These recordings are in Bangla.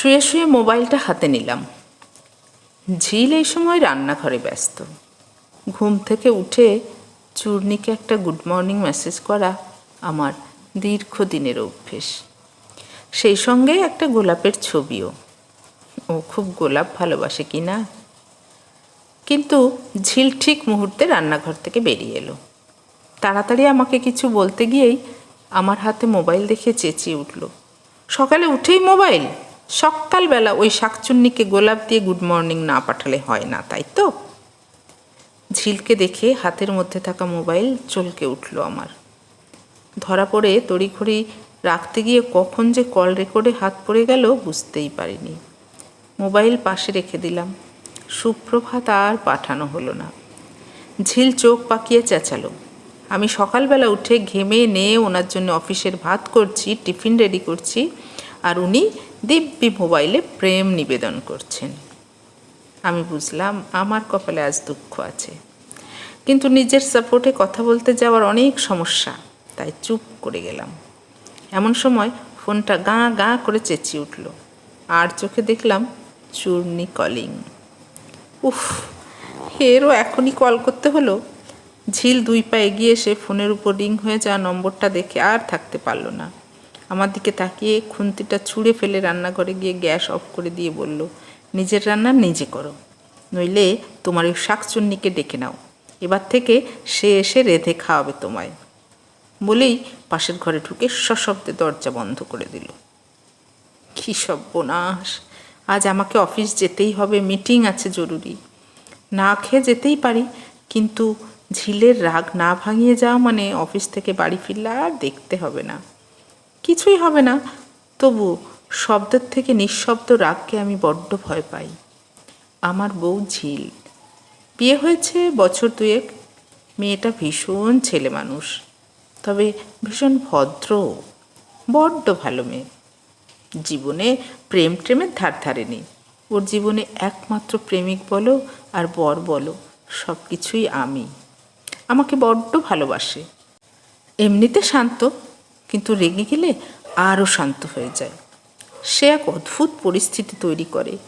শুয়ে শুয়ে মোবাইলটা হাতে নিলাম। ঝিল এই সময় রান্নাঘরে ব্যস্ত। ঘুম থেকে উঠে চূর্ণিকে একটা গুড মর্নিং মেসেজ করা আমার দীর্ঘদিনের অভ্যেস। সেই সঙ্গে একটা গোলাপের ছবিও। ও খুব গোলাপ ভালোবাসে কি না? কিন্তু ঝিল ঠিক মুহূর্তে রান্নাঘর থেকে বেরিয়ে এলো। তাড়াতাড়ি আমাকে কিছু বলতে গিয়েই আমার হাতে মোবাইল দেখে চেঁচিয়ে উঠল। সকালে উঠেই মোবাইল? সকালবেলা ওই শাকচুন্নিকে গোলাপ দিয়ে গুড মর্নিং না পাঠালে হয় না, তাই তো? ঝিলকে দেখে হাতের মধ্যে থাকা মোবাইল চলকে উঠল আমার। ধরা পড়ে তড়িঘড়ি রাখতে গিয়ে কখন যে কল রেকর্ডে হাত পড়ে গেল বুঝতেই পারিনি। মোবাইল পাশে রেখে দিলাম। সুপ্রভাত আর পাঠানো হলো না। ঝিল চোখ পাকিয়ে চেঁচালো। আমি সকালবেলা উঠে ঘেমে নিয়ে ওনার জন্য অফিসের ভাত করছি, টিফিন রেডি করছি, আর উনি দিব্যি মোবাইলে প্রেম নিবেদন করছেন। আমি বুঝলাম আমার কপালে আজ দুঃখ আছে। কিন্তু নিজের সাপোর্টে কথা বলতে যাওয়ার অনেক সমস্যা, তাই চুপ করে গেলাম। এমন সময় ফোনটা গাঁ গাঁ করে চেঁচিয়ে উঠল। আর চোখে দেখলাম চূর্ণি কলিং। উফ, এরও এখনই কল করতে হলো। ঝিল দুই পা এগিয়ে এসে ফোনের উপর রিং হয়ে যাওয়া নম্বরটা দেখে আর থাকতে পারল না। আমার দিকে তাকিয়ে খুন্তিটা ছুঁড়ে ফেলে রান্নাঘরে গিয়ে গ্যাস অফ করে দিয়ে বলল, নিজের রান্না নিজে করো। নইলে তোমার ওই শাকচুন্নিকে ডেকে নাও। এবার থেকে সে এসে রেধে খাওয়াবে তোমায়। বলেই পাশের ঘরে ঢুকে সশব্দে দরজা বন্ধ করে দিল। কী সর্বনাশ আজ আমাকে অফিস যেতেই হবে, মিটিং আছে জরুরি। না খেয়ে যেতেই পারি, কিন্তু ঝিলের রাগ না ভাঙিয়ে যাওয়া মানে অফিস থেকে বাড়ি ফিরলে আর দেখতে হবে না। কিছুই হবে না। তবু শব্দের থেকে নিঃশব্দ রাগকে আমি বড্ড ভয় পাই। আমার বউ ঝিল। বিয়ে হয়েছে বছর দুয়েক। মেয়েটা ভীষণ ছেলে মানুষ। তবে ভীষণ ভদ্র। বড্ড ভালো মেয়ে। জীবনে প্রেম প্রেমের ধার ধারেনি। ওর জীবনে একমাত্র প্রেমিক বলো আর বর বলো সব কিছুই আমি। আমাকে বড্ড ভালোবাসে। এমনিতে শান্ত। কিন্তু রেগে গেলে আরও শান্ত হয়ে যায়। সে এক অদ্ভুত পরিস্থিতি তৈরি করে।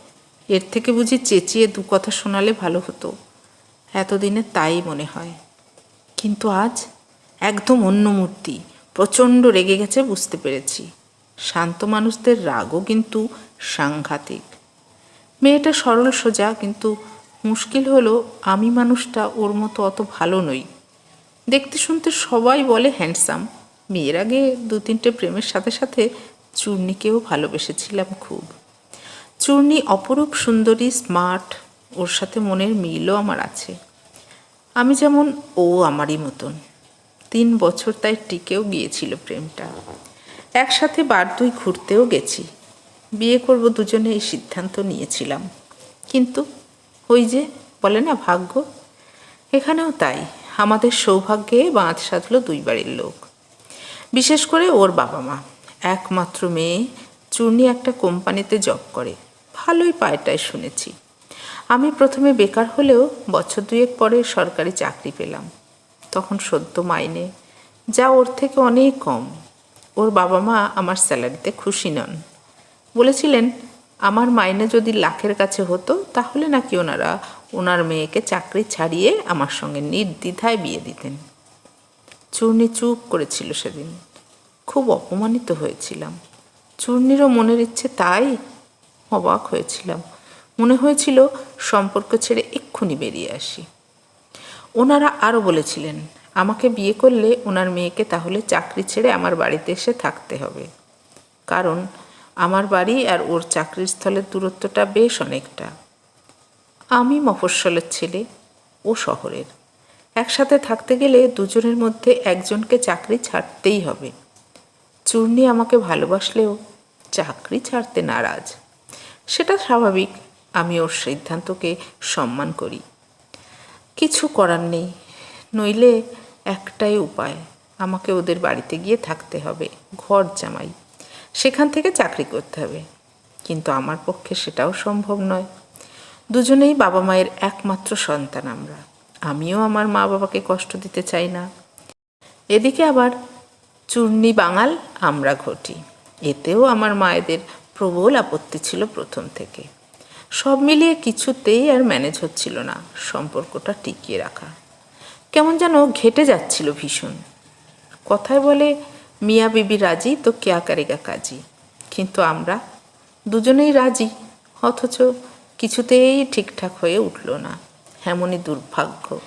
এর থেকে বুঝি চেঁচিয়ে দু কথা শোনালে ভালো হতো। এতদিনে তাই মনে হয়। কিন্তু আজ একদম অন্য মূর্তি, প্রচণ্ড রেগে গেছে বুঝতে পেরেছি। শান্ত মানুষদের রাগও কিন্তু সাংঘাতিক। মেয়েটা সরল সোজা, কিন্তু মুশকিল হলো আমি মানুষটা ওর মতো অত ভালো নই। দেখতে শুনতে সবাই বলে হ্যান্ডসাম। মেয়ের আগে দু তিনটে প্রেমের সাথে সাথে চূর্ণিকেও ভালোবেসেছিলাম খুব। চূর্ণি অপরূপ, সুন্দরী, স্মার্ট, ওর সাথে মনের মিলও আমার আছে। আমি যেমন ও আমারই মতন। তিন বছর তাই টিকেও গিয়েছিল প্রেমটা। একসাথে বার দুই ঘুরতেও গেছি। বিয়ে করব দুজনে এই সিদ্ধান্ত নিয়েছিলাম। কিন্তু ওই যে বলে না ভাগ্য? এখানেও তাই। আমাদের সৌভাগ্যে বাঁধ সাধলো দুই বাড়ির লোক। বিশেষ করে ওর বাবা মা। একমাত্র মেয়ে চূর্ণি একটা কোম্পানিতে জব করে। ভালোই পায়টায় শুনেছি। আমি প্রথমে বেকার হলেও বছর দুয়েক পরে সরকারি চাকরি পেলাম। তখন সদ্য মাইনে, যা ওর থেকে অনেক কম। ওর বাবা মা আমার স্যালারিতে খুশি নন। বলেছিলেন, আমার মাইনে যদি লাখের কাছে হতো, তাহলে নাকি ওনারা ওনার মেয়েকে চাকরি ছাড়িয়ে আমার সঙ্গে নির্দ্বিধায় বিয়ে দিতেন। চূর্ণি চুপ করেছিল সেদিন। খুব অপমানিত হয়েছিলাম। চূর্ণিরও মনের ইচ্ছে তাই অবাক হয়েছিলাম। মনে হয়েছিল সম্পর্ক ছেড়ে এক্ষুনি বেরিয়ে আসি। ওনারা আরও বলেছিলেন, আমাকে বিয়ে করলে ওনার মেয়েকে তাহলে চাকরি ছেড়ে আমার বাড়িতে এসে থাকতে হবে। কারণ আমার বাড়ি আর ওর চাকরির স্থলের দূরত্বটা বেশ অনেকটা। আমি মফস্বলের ছেলে, ও শহরের। একসাথে থাকতে গেলে দুজনের মধ্যে একজনকে চাকরি ছাড়তেই হবে। চূর্ণি আমাকে ভালোবাসলেও চাকরি ছাড়তে নারাজ। সেটা স্বাভাবিক, আমি ওর সিদ্ধান্তকে সম্মান করি। কিছু করার নেই, নইলে একটাই উপায়, আমাকে ওদের বাড়িতে গিয়ে থাকতে হবে, ঘর জামাই। সেখান থেকে চাকরি করতে হবে। কিন্তু আমার পক্ষে সেটাও সম্ভব নয়। দুজনেই বাবা মায়ের একমাত্র সন্তান আমরা। আমিও আমার মা বাবাকে কষ্ট দিতে চাই না। এদিকে আবার চূর্ণি বাঙাল, আমরা ঘটি। এতেও আমার মায়েদের প্রবল আপত্তি ছিল প্রথম থেকে। সব মিলিয়ে কিছুতেই আর ম্যানেজ হচ্ছিল না, সম্পর্কটা টিকিয়ে রাখা। কেমন যেন ঘেটে যাচ্ছিল ভীষণ। কথায় বলে, মিয়া বিবি রাজি তো কেয়া কারেগা কাজী? কিন্তু আমরা দুজনেই রাজি, অথচ কিছুতেই ঠিকঠাক হয়ে উঠল না। এমনই দুর্ভাগ্য।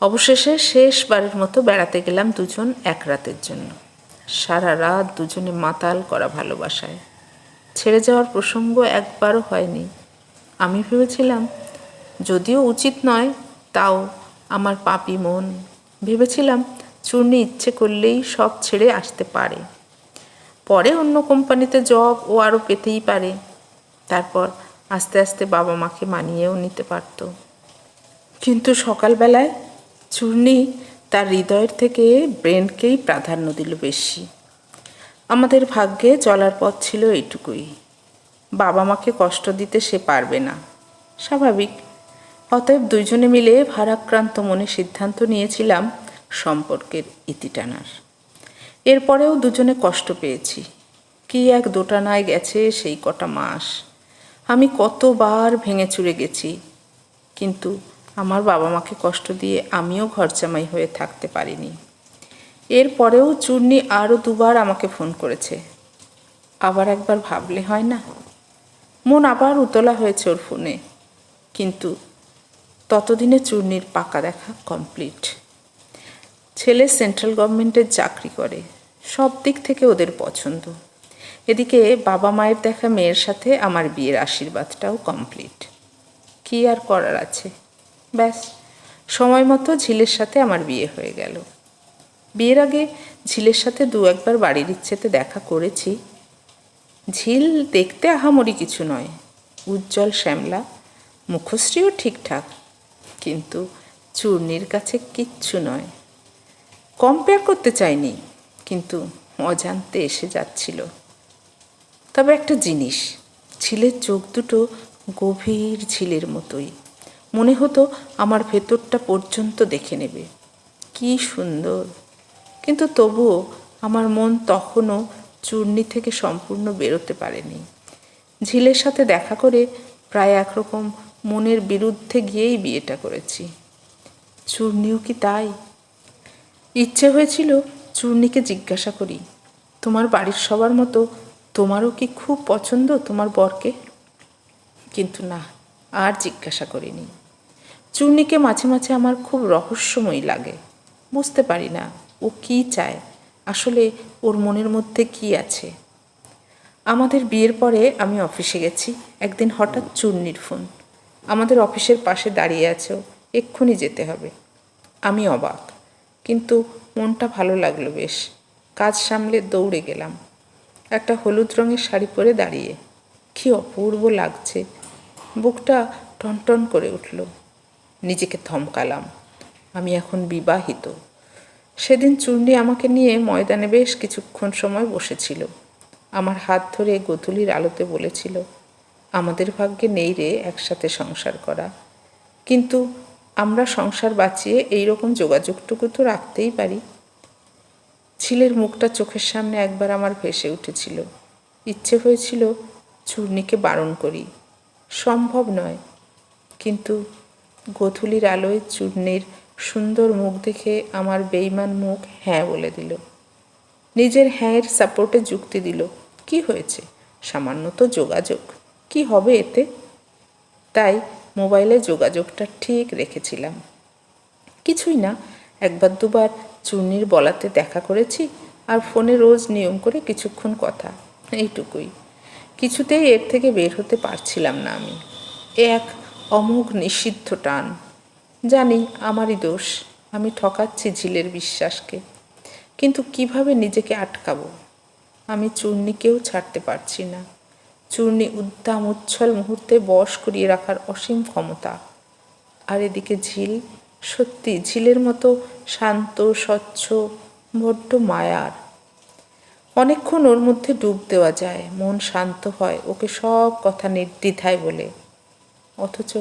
অবশেষে শেষবারের মতো বেড়াতে গেলাম দুজন এক রাতের জন্য। সারা রাত দুজনে মাতাল করা ভালোবাসায়। ছেড়ে যাওয়ার প্রসঙ্গ একবারও হয়নি। আমি ভেবেছিলাম, যদিও উচিত নয়, তাও আমার পাপি মন। ভেবেছিলাম, চূর্ণি ইচ্ছে করলেই সব ছেড়ে আসতে পারে। পরে অন্য কোম্পানিতে জব ও আরও পেতেই পারে। তারপর আস্তে আস্তে বাবা মাকে মানিয়েও নিতে পারত। কিন্তু সকালবেলায় চূর্ণি তার হৃদয়ের থেকে ব্রেনকেই প্রাধান্য দিল বেশি। আমাদের ভাগ্যে চলার পথ ছিল এইটুকুই। বাবা মাকে কষ্ট দিতে সে পারবে না। স্বাভাবিক। অতএব দুইজনে মিলে ভারাক্রান্ত মনে সিদ্ধান্ত নিয়েছিলাম সম্পর্কের ইতি টানার। এরপরেও দুজনে কষ্ট পেয়েছি। কি এক দোটানায় গেছে সেই কটা মাস। আমি কতবার ভেঙে চুরে গেছি। কিন্তু আমার বাবা মাকে কষ্ট দিয়ে আমিও ঘরজামাই হয়ে থাকতে পারিনি। এরপরেও চূর্ণি আরও দুবার আমাকে ফোন করেছে। আবার একবার ভাবলে হয় না? মন আবার উতলা হয়েছে ওর ফোনে। কিন্তু ততদিনে চূর্ণির পাকা দেখা কমপ্লিট ছেলে সেন্ট্রাল গভর্নমেন্টের চাকরি করে। সব দিক থেকে ওদের পছন্দ। এদিকে বাবা মায়ের দেখা মেয়ের সাথে আমার বিয়ের আশীর্বাদটাও কমপ্লিট কি আর করার আছে? ব্যাস, সময় মতো ঝিলের সাথে আমার বিয়ে হয়ে গেল। বিয়ের আগে ঝিলের সাথে দু একবার বাড়ির ইচ্ছেতে দেখা করেছি। ঝিল দেখতে আহামরি কিছু নয়, উজ্জ্বল শ্যামলা, মুখশ্রীও ঠিকঠাক, কিন্তু চূর্ণির কাছে কিচ্ছু নয়। কম্পেয়ার করতে চাইনি, কিন্তু অজান্তে এসে যাচ্ছিল। তবে একটা জিনিস ঝিলের চোখ দুটো গভীর ঝিলের মতোই। মনে হতো আমার ভেতরটা পর্যন্ত দেখে নেবে। কি সুন্দর। কিন্তু তবুও আমার মন তখনও চূর্ণি থেকে সম্পূর্ণ বেরোতে পারেনি। ঝিলের সাথে দেখা করে প্রায় একরকম মনের বিরুদ্ধে গিয়েই বিয়েটা করেছি। চূর্ণিও কি তাই? ইচ্ছে হয়েছিল চূর্ণিকে জিজ্ঞাসা করি, তোমার বাড়ির সবার মতো তোমারও কি খুব পছন্দ তোমার বরকে? কিন্তু না, আর জিজ্ঞাসা করিনি। চূর্ণিকে মাঝে মাঝে আমার খুব রহস্যময় লাগে। বুঝতে পারি না, ও কি চায়? আসলে ওর মনের মধ্যে কি আছে? আমাদের বিয়ের পরে আমি অফিসে গেছি, একদিন হঠাৎ চূর্ণির ফোন। আমাদের অফিসের পাশে দাঁড়িয়ে আছো এক্ষুনি যেতে হবে। আমি অবাক, কিন্তু মনটা ভালো লাগল বেশ। কাজ সামলে দৌড়ে গেলাম। একটা হলুদ রঙের শাড়ি পরে দাঁড়িয়ে। কি অপূর্ব লাগছে। বুকটা টনটন করে উঠল। নিজেকে থমকালাম। আমি এখন বিবাহিত। সেদিন চূর্ণি আমাকে নিয়ে ময়দানে বেশ কিছুক্ষণ সময় বসেছিল। আমার হাত ধরে গোধূলির আলোতে বলেছিল, আমাদের ভাগ্যে নেই রে একসাথে সংসার করা। কিন্তু আমরা সংসার বাঁচিয়ে এই রকম যোগাযোগটুকু তো রাখতেই পারি। ছিলের মুখটা চোখের সামনে একবার আমার ভেসে উঠেছিল। ইচ্ছে হয়েছিল চূর্ণিকে বারণ করি। সম্ভব নয়। কিন্তু গোধূলির আলোয় চূর্ণির সুন্দর মুখ দেখে আমার বেইমান মুখ হ্যাঁ বলে দিল। নিজের হ্যাঁয়ের সাপোর্টে যুক্তি দিল, কি হয়েছে? সামান্য তো যোগাযোগ। কি হবে এতে? তাই মোবাইলে যোগাযোগটা ঠিক রেখেছিলাম। কিছুই না একবার দুবার চূর্ণির বলাতে দেখা করেছি আর ফোনে রোজ নিয়ম করে কিছুক্ষণ কথা, এইটুকুই। কিছুতেই এর থেকে বের হতে পারছিলাম না আমি। এক অমোঘ নিষিদ্ধ টান। জানি আমারই দোষ, আমি ঠকাচ্ছি ঝিলের বিশ্বাসকে। কিন্তু কীভাবে নিজেকে আটকাবো? আমি চূর্ণিকেও ছাড়তে পারছি না। চূর্ণি উদ্দাম উচ্ছল মুহূর্তে বশ করিয়ে রাখার অসীম ক্ষমতা। আর এদিকে ঝিল সত্যি ঝিলের মতো শান্ত, স্বচ্ছ, বড্ড মায়ার। অনেকক্ষণ ওর মধ্যে ডুব দেওয়া যায়, মন শান্ত হয়, ওকে সব কথা নির্দ্বিধায় বলে। অথচ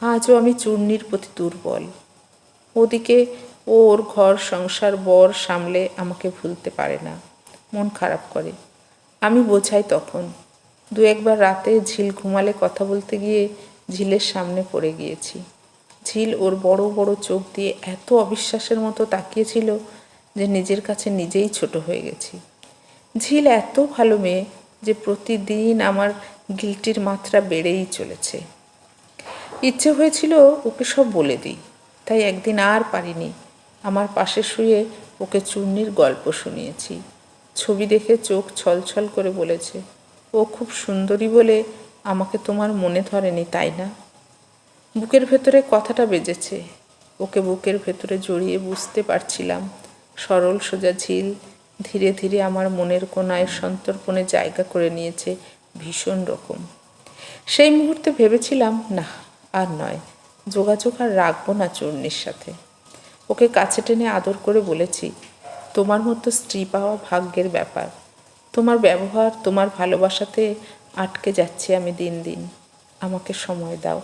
আজও আমি চূর্ণির প্রতি দুর্বল। ওদিকে ওর ঘর, সংসার, বর সামলে আমাকে ভুলতে পারে না, মন খারাপ করে। আমি বোঝাই তখন, দু একবার রাতে ঝিল ঘুমালে কথা বলতে গিয়ে ঝিলের সামনে পড়ে গিয়েছি। ঝিল ওর বড় বড় চোখ দিয়ে এত অবিশ্বাসের মতো তাকিয়েছিল যে নিজের কাছে নিজেই ছোট হয়ে গেছি। ঝিল এত ভালো মেয়ে যে প্রতিদিন আমার গিলটির মাত্রা বেড়েই চলেছে। ইচ্ছে হয়েছিল ওকে সব বলে দিই, তাই একদিন আর পারিনি। আমার পাশে শুয়ে ওকে চূর্ণির গল্প শুনিয়েছি। ছবি দেখে চোখ ছলছল করে বলেছে, ও খুব সুন্দরী বলে আমাকে তোমার মনে ধরেনি, তাই না? বুকের ভেতরে কথাটা বেজেছে। ওকে বুকের ভেতরে জড়িয়ে বুঝতে পারছিলাম। সরল সোজা ঝিল ধীরে ধীরে আমার মনের কোনায় সন্তর্পণে জায়গা করে নিয়েছে ভীষণ রকম। সেই মুহূর্তে ভেবেছিলাম, না, আর নয়। যোগাযোগ আর রাখব না চূর্ণির সাথে। ওকে কাছে টেনে আদর করে বলেছি, তোমার মতো স্ত্রী পাওয়া ভাগ্যের ব্যাপার। তোমার ব্যবহার, তোমার ভালোবাসাতে আটকে যাচ্ছি আমি দিন দিন। আমাকে সময় দাও।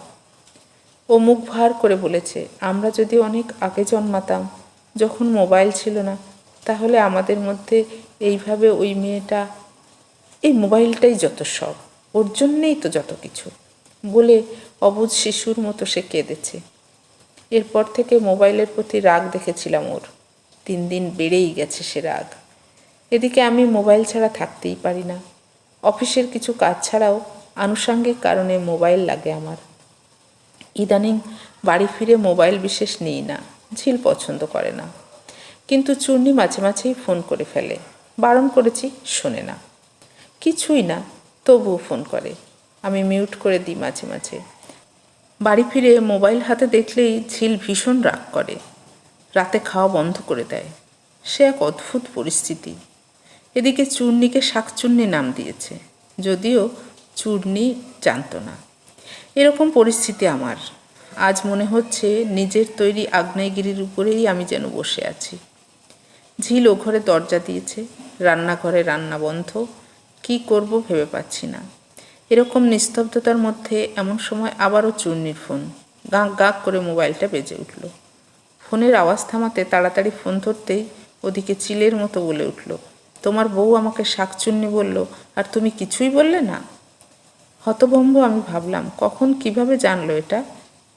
ও মুখ ভার করে বলেছে, আমরা যদি অনেক আগে জন্মাতাম, যখন মোবাইল ছিল না, তাহলে আমাদের মধ্যে এইভাবে ওই মেয়েটা, এই মোবাইলটাই যত সব, ওর জন্যেই তো যত কিছু, বলে অবুধ শিশুর মতো সে কেঁদেছে। এরপর থেকে মোবাইলের প্রতি রাগ দেখেছিলাম ওর। দিন দিন বেড়েই গেছে সে রাগ। এদিকে আমি মোবাইল ছাড়া থাকতেই পারি না। অফিসের কিছু কাজ ছাড়াও আনুষাঙ্গিক কারণে মোবাইল লাগে আমার। ইদানিং বাড়ি ফিরে মোবাইল বিশেষ নিই না, ঝিল পছন্দ করে না। কিন্তু চূর্ণি মাঝে মাঝেই ফোন করে ফেলে, বারণ করেছি শোনে না। কিছুই না, তবুও ফোন করে। আমি মিউট করে দিই মাঝে মাঝে। বাড়ি ফিরে মোবাইল হাতে দেখলেই ঝিল ভীষণ রাগ করে। রাতে খাওয়া বন্ধ করে দেয়। সে এক অদ্ভুত পরিস্থিতি। এদিকে চূর্ণিকে শাকচুন্নি নাম দিয়েছে, যদিও চূর্ণি জানতো না। এরকম পরিস্থিতি আমার। আজ মনে হচ্ছে নিজের তৈরি আগ্নেয়গিরির উপরেই আমি যেন বসে আছি। ঝিল ও ঘরে দরজা দিয়েছে, রান্নাঘরে রান্না বন্ধ, কি করব ভেবে পাচ্ছি না। এরকম নিস্তব্ধতার মধ্যে এমন সময় আবারও চূর্ণির ফোন গাঁক গাঁক করে মোবাইলটা বেজে উঠল। ফোনের আওয়াজ থামাতে তাড়াতাড়ি ফোন ধরতেই ওদিকে চিলের মতো বলে উঠল, তোমার বউ আমাকে শাকচুন্নি বলল, আর তুমি কিছুই বললে না? হতভম্ব আমি ভাবলাম, কখন কীভাবে জানলো এটা?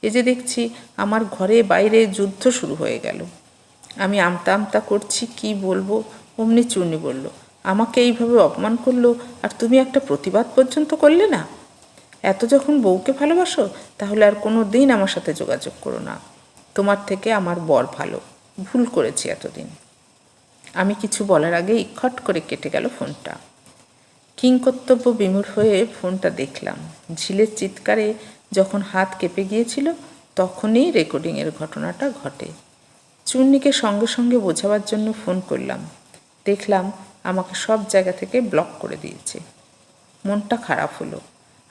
এ যে দেখছি আমার ঘরে বাইরে যুদ্ধ শুরু হয়ে গেল। আমি আমতা আমতা করছি, কি বলব? অমনি চূর্ণি বলল, আমাকে এইভাবে অপমান করল আর তুমি একটা প্রতিবাদ পর্যন্ত করলে না? এত যখন বউকে ভালোবাসো, তাহলে আর কোনো দিন আমার সাথে যোগাযোগ করো না। তোমার থেকে আমার বর ভালো, ভুল করেছি এতদিন। আমি কিছু বলার আগেই খট করে কেটে গেল ফোনটা। কিংকর্তব্য বিমূঢ় হয়ে ফোনটা দেখলাম। ঝিলের চিৎকারে যখন হাত কেঁপে গিয়েছিল, তখনই রেকর্ডিংয়ের ঘটনাটা ঘটে। চূর্ণিকে সঙ্গে সঙ্গে বোঝাবার জন্য ফোন করলাম। দেখলাম আমাকে সব জায়গা থেকে ব্লক করে দিয়েছে। মনটা খারাপ হলো।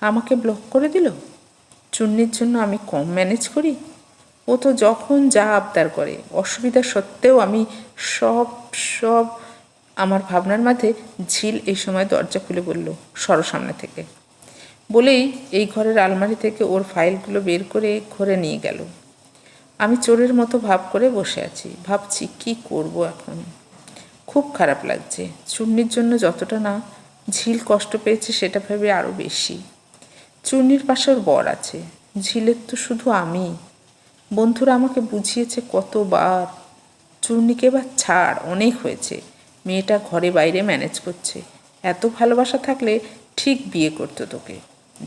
আমাকে ব্লক করে দিল? চুন্নির জন্য আমি কম ম্যানেজ করি? ও তো যখন যা আবদার করে, অসুবিধা সত্ত্বেও আমি সব সব আমার ভাবনার মাঝে ঝিল এই সময় দরজা খুলে বলল, সর সামনে থেকে। বলেই এই ঘরের আলমারি থেকে ওর ফাইলগুলো বের করে ঘরে নিয়ে গেল। আমি চোরের মতো ভাব করে বসে আছি। ভাবছি, কি করব এখন? খুব খারাপ লাগছে। চূর্ণির জন্য যতটা না ঝিল কষ্ট পেয়েছে সেটা ভেবে আরও বেশি। চূর্ণির পাশে ওর বর আছে। ঝিলের তো শুধু আমি। বন্ধুরা আমাকে বুঝিয়েছে কতবার চূর্ণিকে এবার ছাড়, অনেক হয়েছে। মেয়েটা ঘরে বাইরে ম্যানেজ করছে। এত ভালোবাসা থাকলে ঠিক বিয়ে করতো তোকে।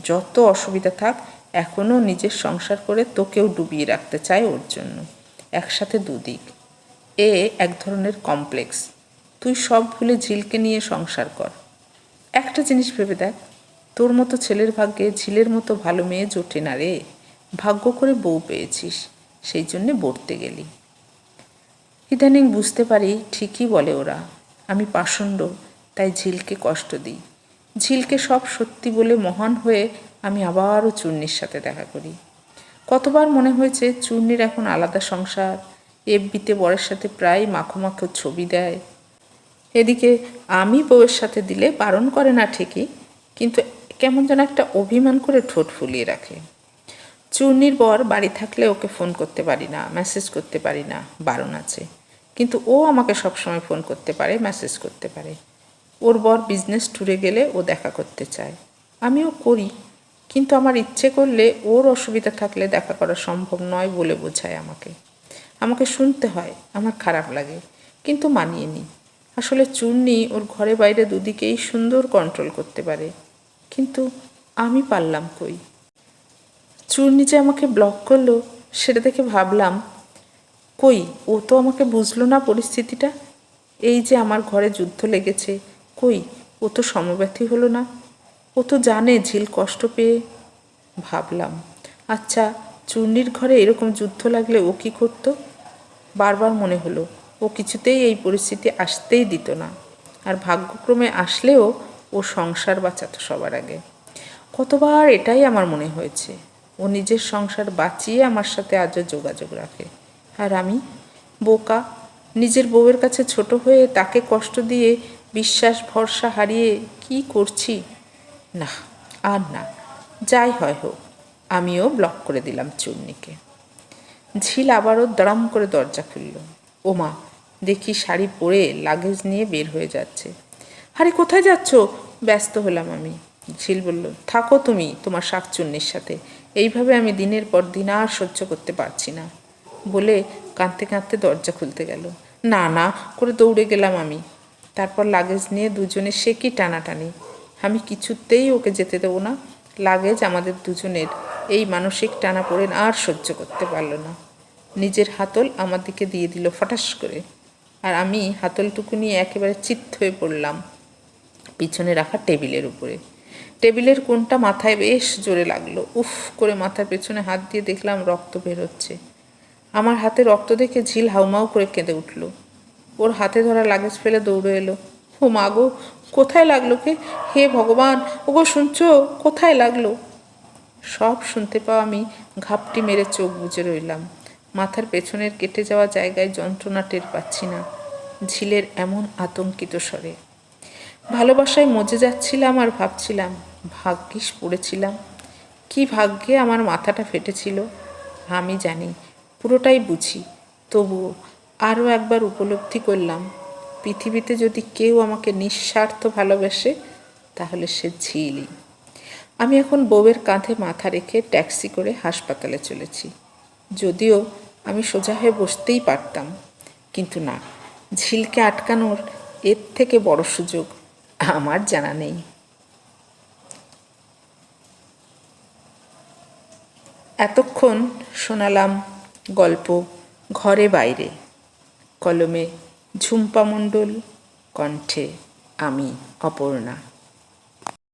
যত অসুবিধা থাক এখনও নিজের সংসার করে তোকেও ডুবিয়ে রাখতে চায় ওর জন্য। একসাথে দুদিক। এ এক ধরনের কমপ্লেক্স তুই সব ভুলে ঝিলকে নিয়ে সংসার কর। একটা জিনিস ভেবে দেখ, তোর মতো ছেলের ভাগ্যে ঝিলের মতো ভালো মেয়ে জোটে না রে। ভাগ্য করে বউ পেয়েছিস, সেই জন্যে বলতে গেলি। ইদানিং বুঝতে পারি ঠিকই বলে ওরা। আমি পাষণ্ড, তাই ঝিলকে কষ্ট দিই। ঝিলকে সব সত্যি বলে মহান হয়ে আমি আবারও চূর্ণির সাথে দেখা করি। কতবার মনে হয়েছে চূর্ণির এখন আলাদা সংসার, এফবিতে বরের সাথে প্রায় মাখো মাখো ছবি দেয়। এদিকে আমি বউয়ের সাথে দিলে বারণ করে না ঠিকই, কিন্তু কেমন যেন একটা অভিমান করে ঠোঁট ফুলিয়ে রাখে। চূর্ণির বর বাড়ি থাকলে ওকে ফোন করতে পারি না, মেসেজ করতে পারি না, বারণ আছে। কিন্তু ও আমাকে সবসময় ফোন করতে পারে মেসেজ করতে পারে। ওর বর বিজনেস ট্যুরে গেলে ও দেখা করতে চায়। আমিও করি, কিন্তু আমার ইচ্ছে করলে ওর অসুবিধা থাকলে দেখা করা সম্ভব নয় বলে বোঝায় আমাকে। আমাকে শুনতে হয়, আমার খারাপ লাগে, কিন্তু মানিয়ে নিই। আসলে চূর্ণি ওর ঘরে বাইরে দুদিকেই সুন্দর কন্ট্রোল করতে পারে, কিন্তু আমি পারলাম কই? চূর্ণি যে আমাকে ব্লক করল, সেটা দেখে ভাবলাম কই? ও তো আমাকে বুঝলো না পরিস্থিতিটা। এই যে আমার ঘরে যুদ্ধ লেগেছে, কই? ও তো সমব্যথী হলো না। ও তো জানে ঝিল কষ্ট পেয়ে। ভাবলাম আচ্ছা চূর্ণির ঘরে এরকম যুদ্ধ লাগলে ও কি করতো? বারবার মনে হলো, ও কিছুতেই এই পরিস্থিতি আসতেই দিত না। আর ভাগ্যক্রমে আসলেও ও সংসার বাঁচাতো সবার আগে। কতবার এটাই আমার মনে হয়েছে। ও নিজের সংসার বাঁচিয়ে আমার সাথে আজও যোগাযোগ রাখে। আর আমি বোকা, নিজের বউয়ের কাছে ছোট হয়ে তাকে কষ্ট দিয়ে বিশ্বাস, ভরসা হারিয়ে কি করছি? না, আর না, যাই হয় হোক, আমিও ব্লক করে দিলাম চূর্ণিকে ঝিল আবারও দাঁড়াম করে দরজা খুলল। ওমা, দেখি শাড়ি পরে লাগেজ নিয়ে বের হয়ে যাচ্ছে। আরে, কোথায় যাচ্ছ? ব্যস্ত হলাম আমি। ঝিল বলল, থাকো তুমি তোমার শাক শাকচুন্নির সাথে। এইভাবে আমি দিনের পর দিন আর সহ্য করতে পারছি না। বলে কাঁদতে কাঁদতে দরজা খুলতে গেল। না না, করে দৌড়ে গেলাম আমি। তারপর লাগেজ নিয়ে দুজনে সে কি টানাটানি। আমি কিছুতেই ওকে যেতে দেবো না। লাগেজ আমাদের দুজনের। এই মানসিক টানা পড়ে আর সহ্য করতে পারল না। নিজের হাতল আমার দিকে দিয়ে দিল ফটাস করে। আর আমি হাতলটুকু নিয়ে একেবারে চিত্ত হয়ে পড়লাম পিছনে রাখা টেবিলের উপরে। টেবিলের কোনটা মাথায় বেশ জোরে লাগল। উফ, করে মাথার পেছনে হাত দিয়ে দেখলাম রক্ত বেরোচ্ছে আমার হাতে রক্ত দেখে ঝিল হাউমাউ করে কেঁদে উঠল। ওর হাতে ধরা লাগেজ ফেলে দৌড়ে এলো। ও মা গো, কোথায় লাগল কে? হে ভগবান ও গো শুনছো? কোথায় লাগল? সব শুনতে পাওয়া আমি ঘাপটি মেরে চোখ বুজে রইলাম। মাথার পেছনের কেটে যাওয়া জায়গায় যন্ত্রণা টের পাচ্ছি না। ঝিলের এমন আতঙ্কিত স্বরে। ভালোবাসায় মজে যাচ্ছিলাম আর ভাবছিলাম, ভাগ্যিস পড়েছিলাম। কি ভাগ্যে আমার মাথাটা ফেটেছিল, আমি জানি। পুরোটাই বুঝি। তবুও আরও একবার উপলব্ধি করলাম, পৃথিবীতে যদি কেউ আমাকে নিঃস্বার্থ ভালোবাসে, তাহলে সে ঝিলই আমি এখন বউয়ের কাঁধে মাথা রেখে ট্যাক্সি করে হাসপাতালে চলেছি। যদিও আমি সোজা হয়ে বসতেই পারতাম, কিন্তু না, ঝিলকে আটকানোর এর থেকে বড় সুযোগ আমার জানা নেই। এতক্ষণ শোনালাম গল্প ঘরে বাইরে। কলমে ঝুম্পা মণ্ডল কণ্ঠে আমি অপর্ণা।